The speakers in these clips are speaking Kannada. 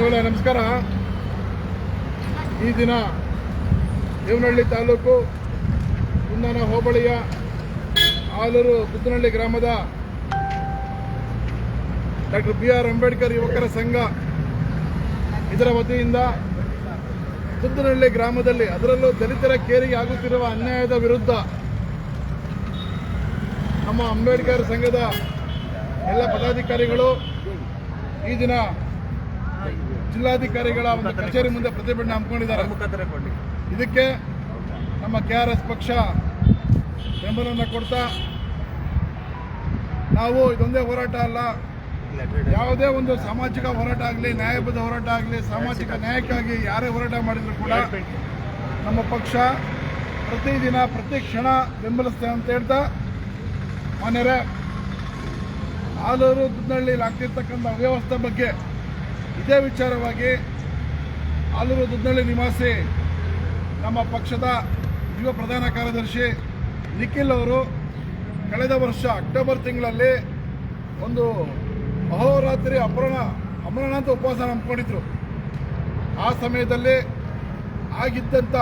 ಬಂಧುಗಳೇ, ನಮಸ್ಕಾರ. ಈ ದಿನ ದೇವನಹಳ್ಳಿ ತಾಲೂಕು ಕುಂದನ ಹೋಬಳಿಯ ಆಲೂರು ಕುದ್ದನಹಳ್ಳಿ ಗ್ರಾಮದ ಡಾಕ್ಟರ್ ಬಿ ಆರ್ ಅಂಬೇಡ್ಕರ್ ಯುವಕರ ಸಂಘ ಇದರ ವತಿಯಿಂದ ಕುದ್ದನಹಳ್ಳಿ ಗ್ರಾಮದಲ್ಲಿ ಅದರಲ್ಲೂ ದಲಿತರ ಕೇರಿಗೆ ಆಗುತ್ತಿರುವ ಅನ್ಯಾಯದ ವಿರುದ್ಧ ನಮ್ಮ ಅಂಬೇಡ್ಕರ್ ಸಂಘದ ಎಲ್ಲ ಪದಾಧಿಕಾರಿಗಳು ಈ ದಿನ ಜಿಲ್ಲಾಧಿಕಾರಿಗಳ ಒಂದು ಕಚೇರಿ ಮುಂದೆ ಪ್ರತಿಭಟನೆ ಹಮ್ಮಿಕೊಂಡಿದ್ದಾರೆ. ಇದಕ್ಕೆ ನಮ್ಮ ಕೆ ಆರ್ ಎಸ್ ಪಕ್ಷ ಬೆಂಬಲವನ್ನು ಕೊಡ್ತಾ ನಾವು ಇದೊಂದೇ ಹೋರಾಟ ಅಲ್ಲ ಯಾವುದೇ ಒಂದು ಸಾಮಾಜಿಕ ಹೋರಾಟ ಆಗಲಿ ನ್ಯಾಯಬದ್ಧ ಹೋರಾಟ ಆಗಲಿ ಸಾಮಾಜಿಕ ನ್ಯಾಯಕ್ಕಾಗಿ ಯಾರೇ ಹೋರಾಟ ಮಾಡಿದ್ರು ಕೂಡ ನಮ್ಮ ಪಕ್ಷ ಪ್ರತಿದಿನ ಪ್ರತಿ ಕ್ಷಣ ಬೆಂಬಲಿಸ್ತೇವೆ ಅಂತ ಹೇಳ್ತಾ ಮಾನ್ಯರೇ ಆಲೂರು ದುದ್ದನಹಳ್ಳಿಯಲ್ಲಿ ಆಗ್ತಿರ್ತಕ್ಕಂಥ ಅವ್ಯವಸ್ಥೆ ಬಗ್ಗೆ ಇದೇ ವಿಚಾರವಾಗಿ ಆಲೂರು ದುದ್ದಳ್ಳಿ ನಿವಾಸಿ ನಮ್ಮ ಪಕ್ಷದ ಯುವ ಪ್ರಧಾನ ಕಾರ್ಯದರ್ಶಿ ನಿಖಿಲ್ ಅವರು ಕಳೆದ ವರ್ಷ ಅಕ್ಟೋಬರ್ ತಿಂಗಳಲ್ಲಿ ಒಂದು ಅಹೋರಾತ್ರಿ ಅಪರಣ ಅಮರಣ ಅಂತ ಉಪವಾಸ ಹಮ್ಮಿಕೊಂಡಿದ್ರು. ಆ ಸಮಯದಲ್ಲಿ ಆಗಿದ್ದಂಥ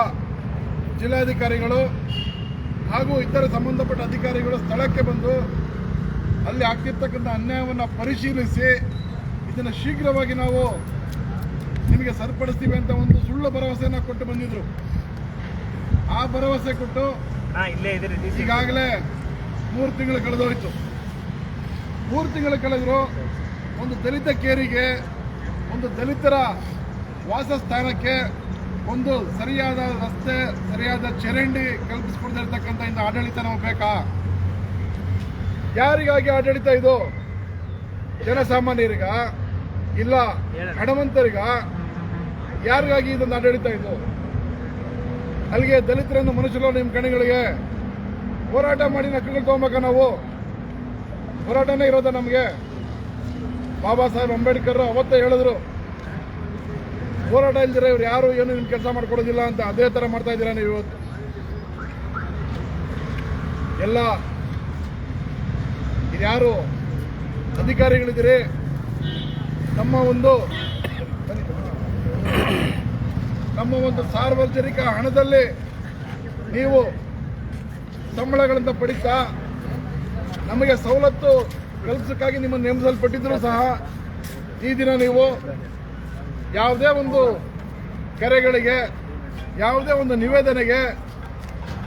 ಜಿಲ್ಲಾಧಿಕಾರಿಗಳು ಹಾಗೂ ಇತರ ಸಂಬಂಧಪಟ್ಟ ಅಧಿಕಾರಿಗಳು ಸ್ಥಳಕ್ಕೆ ಬಂದು ಅಲ್ಲಿ ಆಗ್ತಿರ್ತಕ್ಕಂಥ ಅನ್ಯಾಯವನ್ನು ಪರಿಶೀಲಿಸಿ ಇದನ್ನು ಶೀಘ್ರವಾಗಿ ನಾವು ನಿಮಗೆ ಸರಿಪಡಿಸ್ತೀವಿ ಅಂತ ಒಂದು ಸುಳ್ಳು ಭರವಸೆಯನ್ನು ಕೊಟ್ಟು ಬಂದಿದ್ರು. ಆ ಭರವಸೆ ಕೊಟ್ಟು ಈಗಾಗಲೇ ಮೂರು ತಿಂಗಳು ಕಳೆದೋಯ್ತು. ಮೂರು ತಿಂಗಳು ಕಳೆದ್ರು ಒಂದು ದಲಿತ ಕೇರಿಗೆ ಒಂದು ದಲಿತರ ವಾಸಸ್ಥಾನಕ್ಕೆ ಒಂದು ಸರಿಯಾದ ರಸ್ತೆ ಸರಿಯಾದ ಚರಂಡಿ ಕಲ್ಪಿಸ್ಕೊಡ್ತಿರ್ತಕ್ಕಂಥ ಇಂದ ಆಡಳಿತ ನಾವು ಬೇಕಾ? ಯಾರಿಗಾಗಿ ಆಡಳಿತ ಇದು? ಜನಸಾಮಾನ್ಯರಿಗ? ಇಲ್ಲ ಹಣವಂತರಿಗ ಯಾರಿಗಾಗಿ ಇದನ್ನು ಆಡಳಿತ ಇದು? ಅಲ್ಲಿಗೆ ದಲಿತರನ್ನು ಮನುಷ್ಯರು ನಿಮ್ಮ ಕಣಿಗಳಿಗೆ ಹೋರಾಟ ಮಾಡಿ ನಕ್ಕಗಳು ತಗೋಬೇಕ ನಾವು? ಹೋರಾಟನೇ ಇರೋದ ನಮಗೆ? ಬಾಬಾ ಸಾಹೇಬ್ ಅಂಬೇಡ್ಕರ್ ಅವತ್ತೇ ಹೇಳಿದ್ರು, ಹೋರಾಟ ಇಲ್ದಿರ ಇವ್ರು ಯಾರು ಏನು ನಿಮ್ಮ ಕೆಲಸ ಮಾಡ್ಕೊಡೋದಿಲ್ಲ ಅಂತ ಅದೇ ತರ ಮಾಡ್ತಾ ಇದ್ದೀರಾ ನೀವು ಇವತ್ತು? ಎಲ್ಲ ಯಾರು ಅಧಿಕಾರಿಗಳಿದ್ದೀರಿ? ನಮ್ಮ ಒಂದು ನಮ್ಮ ಒಂದು ಸಾರ್ವಜನಿಕ ಹಣದಲ್ಲಿ ನೀವು ಸಂಬಳಗಳಿಂದ ಪಡಿತಾ ನಮಗೆ ಸವಲತ್ತು ಕೆಲಸಕ್ಕಾಗಿ ನಿಮ್ಮನ್ನು ನೇಮಿಸಲ್ಪಟ್ಟಿದ್ರು ಸಹ ಈ ದಿನ ನೀವು ಯಾವುದೇ ಒಂದು ಕರೆಗಳಿಗೆ, ಯಾವುದೇ ಒಂದು ನಿವೇದನೆಗೆ,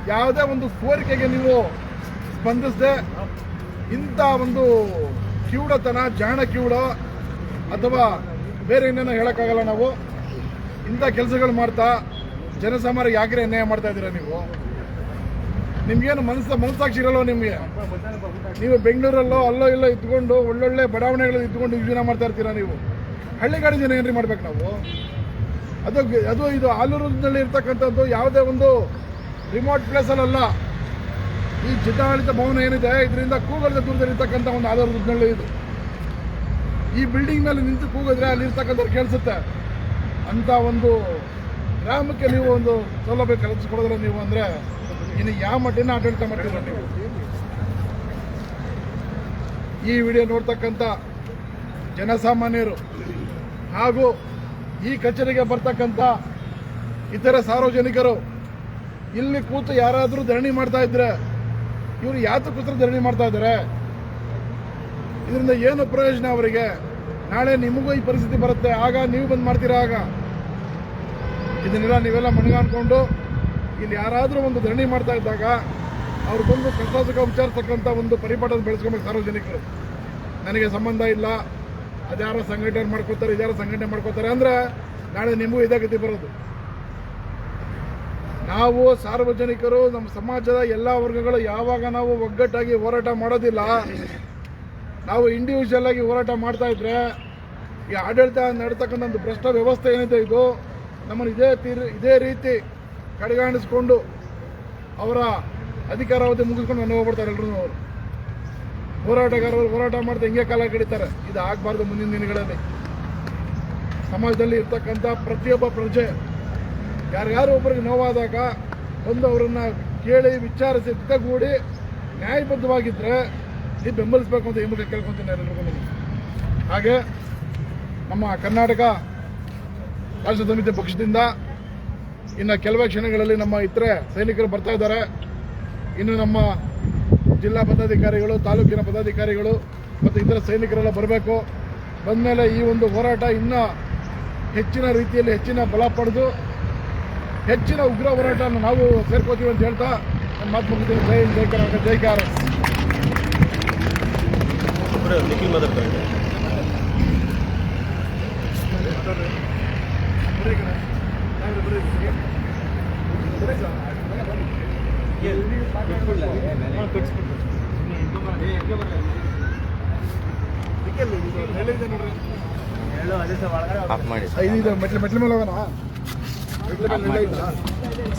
ಯಾವುದೇ ಒಂದು ಕೋರಿಕೆಗೆ ನೀವು ಸ್ಪಂದಿಸದೆ ಇಂಥ ಒಂದು ಕಿವುಡತನ ಜಾಣ ಕಿವುಡ ಅಥವಾ ಬೇರೆ ಇನ್ನೇನೋ ಹೇಳೋಕ್ಕಾಗಲ್ಲ ನಾವು? ಇಂಥ ಕೆಲಸಗಳು ಮಾಡ್ತಾ ಜನಸಾಮಾನ್ಯರಿಗೆ ಯಾಕೆ ಅನ್ಯಾಯ ಮಾಡ್ತಾ ಇದ್ದೀರಾ ನೀವು? ನಿಮ್ಗೇನು ಮನಸ್ಸ ಮನಸ್ಸಾಕ್ಷಿ ಇರಲ್ವ ನಿಮಗೆ? ನೀವು ಬೆಂಗಳೂರಲ್ಲೋ ಅಲ್ಲೋ ಇಲ್ಲೋ ಇದ್ಕೊಂಡು ಒಳ್ಳೊಳ್ಳೆ ಬಡಾವಣೆಗಳಲ್ಲಿ ಇದ್ಕೊಂಡು ಜೀವನ ಮಾಡ್ತಾ ಇರ್ತೀರಾ ನೀವು? ಹಳ್ಳಿಗಾಡಿ ಜನ ಏನ್ರಿ ಮಾಡ್ಬೇಕು ನಾವು? ಅದು ಅದು ಇದು ಆಲೂರಿನಲ್ಲಿ ಇರ್ತಕ್ಕಂಥದ್ದು ಯಾವುದೇ ಒಂದು ರಿಮೋಟ್ ಪ್ಲೇಸಲ್ಲ ಈ ಜಿಲ್ಲಾಡಳಿತ ಭವನ ಏನಿದೆ, ಇದರಿಂದ ಕೂಗಲದ ದೂರದಲ್ಲಿ ಇರ್ತಕ್ಕಂಥ ಒಂದು ಆಲೂರಿನಲ್ಲಿ ಇದು. ಈ ಬಿಲ್ಡಿಂಗ್ ಮೇಲೆ ನಿಂತು ಕೂಗಿದ್ರೆ ಅಲ್ಲಿ ಇರ್ತಕ್ಕಂಥವ್ರು ಕೇಳಿಸುತ್ತೆ. ಅಂತ ಒಂದು ಗ್ರಾಮಕ್ಕೆ ನೀವು ಒಂದು ಸೌಲಭ್ಯ ಕಲ್ಪಿಸ್ಕೊಡಿದ್ರೆ ನೀವು ಅಂದ್ರೆ ಇನ್ನು ಯಾವ ಮಟ್ಟಿನ ಆಡಳಿತ ಮಾಡಿದ್ರೆ ನೀವು? ಈ ವಿಡಿಯೋ ನೋಡ್ತಕ್ಕಂಥ ಜನಸಾಮಾನ್ಯರು ಹಾಗೂ ಈ ಕಚೇರಿಗೆ ಬರ್ತಕ್ಕಂಥ ಇತರ ಸಾರ್ವಜನಿಕರು, ಇಲ್ಲಿ ಕೂತು ಯಾರಾದರೂ ಧರಣಿ ಮಾಡ್ತಾ ಇದ್ರೆ, ಇವರು ಯಾತಕ್ಕೋಸ್ಕರ ಧರಣಿ ಮಾಡ್ತಾ ಇದ್ದಾರೆ ಇದರಿಂದ ಏನು ಪ್ರಯೋಜನ ಅವರಿಗೆ? ನಾಳೆ ನಿಮಗೂ ಈ ಪರಿಸ್ಥಿತಿ ಬರುತ್ತೆ. ಆಗ ನೀವು ಬಂದು ಮಾಡ್ತೀರಾ ಆಗ? ಇದನ್ನೆಲ್ಲ ನೀವೆಲ್ಲ ಮಣಗಾನ್ಕೊಂಡು ಇಲ್ಲಿ ಯಾರಾದರೂ ಒಂದು ಧರಣಿ ಮಾಡ್ತಾ ಇದ್ದಾಗ ಅವ್ರು ಬಂದು ಸುಖ ವಿಚಾರಿಸ್ತಕ್ಕಂಥ ಒಂದು ಪರಿಪಾಠನ ಬೆಳೆಸ್ಕೊಬೇಕು ಸಾರ್ವಜನಿಕರು. ನನಗೆ ಸಂಬಂಧ ಇಲ್ಲ. ಅದ್ಯಾರ ಸಂಘಟನೆ ಮಾಡ್ಕೋತಾರೆ, ಇದ್ಯಾರ ಸಂಘಟನೆ ಮಾಡ್ಕೋತಾರೆ ಅಂದ್ರೆ ನಾಳೆ ನಿಮಗೂ ಇದೇ ಗತಿ ಬರೋದು. ನಾವು ಸಾರ್ವಜನಿಕರು ನಮ್ಮ ಸಮಾಜದ ಎಲ್ಲ ವರ್ಗಗಳು ಯಾವಾಗ ನಾವು ಒಗ್ಗಟ್ಟಾಗಿ ಹೋರಾಟ ಮಾಡೋದಿಲ್ಲ ನಾವು ಇಂಡಿವಿಜುವಲ್ ಆಗಿ ಹೋರಾಟ ಮಾಡ್ತಾ ಇದ್ರೆ ಈ ಆಡಳಿತ ನಡ್ತಕ್ಕಂಥ ಒಂದು ಭ್ರಷ್ಟ ವ್ಯವಸ್ಥೆ ಏನಿದೆ ಇದು, ನಮ್ಮನ್ನು ಇದೇ ತೀರ್ ಇದೇ ರೀತಿ ಕಡೆಗಾಣಿಸ್ಕೊಂಡು ಅವರ ಅಧಿಕಾರಾವಧಿ ಮುಗಿಸ್ಕೊಂಡು ನಾನು ಹೋಗ್ಬಿಡ್ತಾರೆ ಎಲ್ಲರೂ ಅವರು. ಹೋರಾಟಗಾರರು ಹೋರಾಟ ಮಾಡ್ತಾ ಹಿಂಗೆ ಕಾಲ ಕಡಿತಾರೆ. ಇದು ಆಗಬಾರ್ದು ಮುಂದಿನ ದಿನಗಳಲ್ಲಿ. ಸಮಾಜದಲ್ಲಿ ಇರ್ತಕ್ಕಂಥ ಪ್ರತಿಯೊಬ್ಬ ಪ್ರಜೆ, ಯಾರ್ಯಾರು ಒಬ್ಬರಿಗೆ ನೋವಾದಾಗ ಬಂದು ಅವರನ್ನು ಕೇಳಿ ವಿಚಾರಿಸಿ ಕೂಡಿ ನ್ಯಾಯಬದ್ಧವಾಗಿದ್ದರೆ ನೀವು ಬೆಂಬಲಿಸಬೇಕು ಅಂತ ಈ ಮೂಲಕ ಕೇಳ್ಕೊತೀನಿ ಎಲ್ಲರಿಗೂ ಹಾಗೆ ನಮ್ಮ ಕರ್ನಾಟಕ ರಾಜ್ಯ ಸಮಿತಿ ಪಕ್ಷದಿಂದ ಇನ್ನು ಕೆಲವೇ ಕ್ಷಣಗಳಲ್ಲಿ ನಮ್ಮ ಇತರೆ ಸೈನಿಕರು ಬರ್ತಾ ಇದ್ದಾರೆ. ಇನ್ನು ನಮ್ಮ ಜಿಲ್ಲಾ ಪದಾಧಿಕಾರಿಗಳು ತಾಲೂಕಿನ ಪದಾಧಿಕಾರಿಗಳು ಮತ್ತು ಇತರ ಸೈನಿಕರೆಲ್ಲ ಬರಬೇಕು. ಬಂದಮೇಲೆ ಈ ಒಂದು ಹೋರಾಟ ಇನ್ನೂ ಹೆಚ್ಚಿನ ರೀತಿಯಲ್ಲಿ ಹೆಚ್ಚಿನ ಬಲ ಪಡೆದು ಹೆಚ್ಚಿನ ಉಗ್ರ ಹೋರಾಟವನ್ನು ನಾವು ಸೇರ್ಕೋತೀವಿ ಅಂತ ಹೇಳ್ತಾ ನನ್ನ ಮಾತು ಮುಗಿತೀನಿ ಜೈ ಹಿಂದ್, ಜೈ ಒಬ್ಬರು ನಿಖಿಲ್ ಮಾತಾಡ್ತಾರೆ ಆಫ್ ಮಾಡಿ. ಐದು ಮೆಟ್ಲು ಮೆಟ್ಲ ಮೇಲೆ ಹೋಗೋಣ. ಮೆಟ್ಲ ಮೇಲೆ?